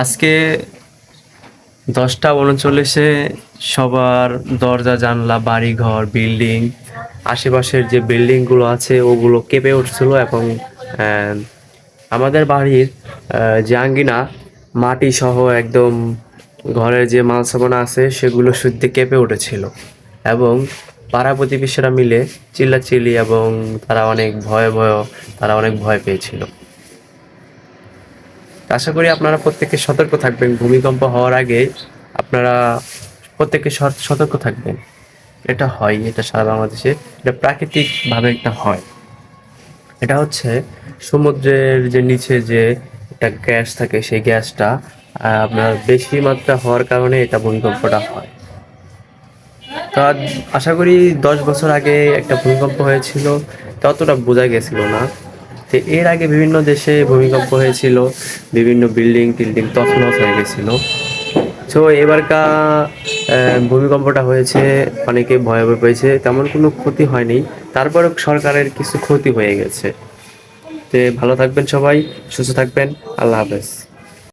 আজকে দশটা উনচল্লিশে সবার দরজা, জানলা, বাড়িঘর, বিল্ডিং, আশেপাশের যে বিল্ডিংগুলো আছে, ওগুলো কেঁপে উঠছিল এবং আমাদের বাড়ির যে আঙ্গিনা, মাটি সহ একদম ঘরের যে মাল সামান আছে, সেগুলো শুদ্ধে কেঁপে উঠেছিল। এবং পাড়া প্রতিবেশীরা মিলে চিল্লাচিল্লি এবং তারা অনেক ভয়ে ভয়, তারা অনেক ভয় পেয়েছিল। আশা করি আপনারা প্রত্যেকে সতর্ক থাকবেন। ভূমিকম্প হওয়ার আগে আপনারা প্রত্যেকে সতর্ক থাকবেন। এটা হয়, এটা সারা বাংলাদেশে, এটা প্রাকৃতিকভাবে একটা হয়। এটা হচ্ছে সমুদ্রের যে নিচে যে একটা গ্যাস থাকে, সেই গ্যাসটা আপনার বেশি মাত্রা হওয়ার কারণে এটা ভূমিকম্পটা হয়। তো আশা করি দশ বছর আগে একটা ভূমিকম্প হয়েছিল, ততটা বোঝা গেছিল না। তো এর আগে বিভিন্ন দেশে ভূমিকম্প হয়েছিল, বিভিন্ন বিল্ডিং টিল্ডিং তছনছ হয়ে গেছিল। তো এবারকা ভূমিকম্পটা হয়েছে, অনেকে ভয় ভয় পেয়েছে তেমন কোনো ক্ষতি হয়নি। তারপরে সরকারের কিছু ক্ষতি হয়ে গেছে। তো ভালো থাকবেন সবাই, সুস্থ থাকবেন, আল্লাহ হাফেজ।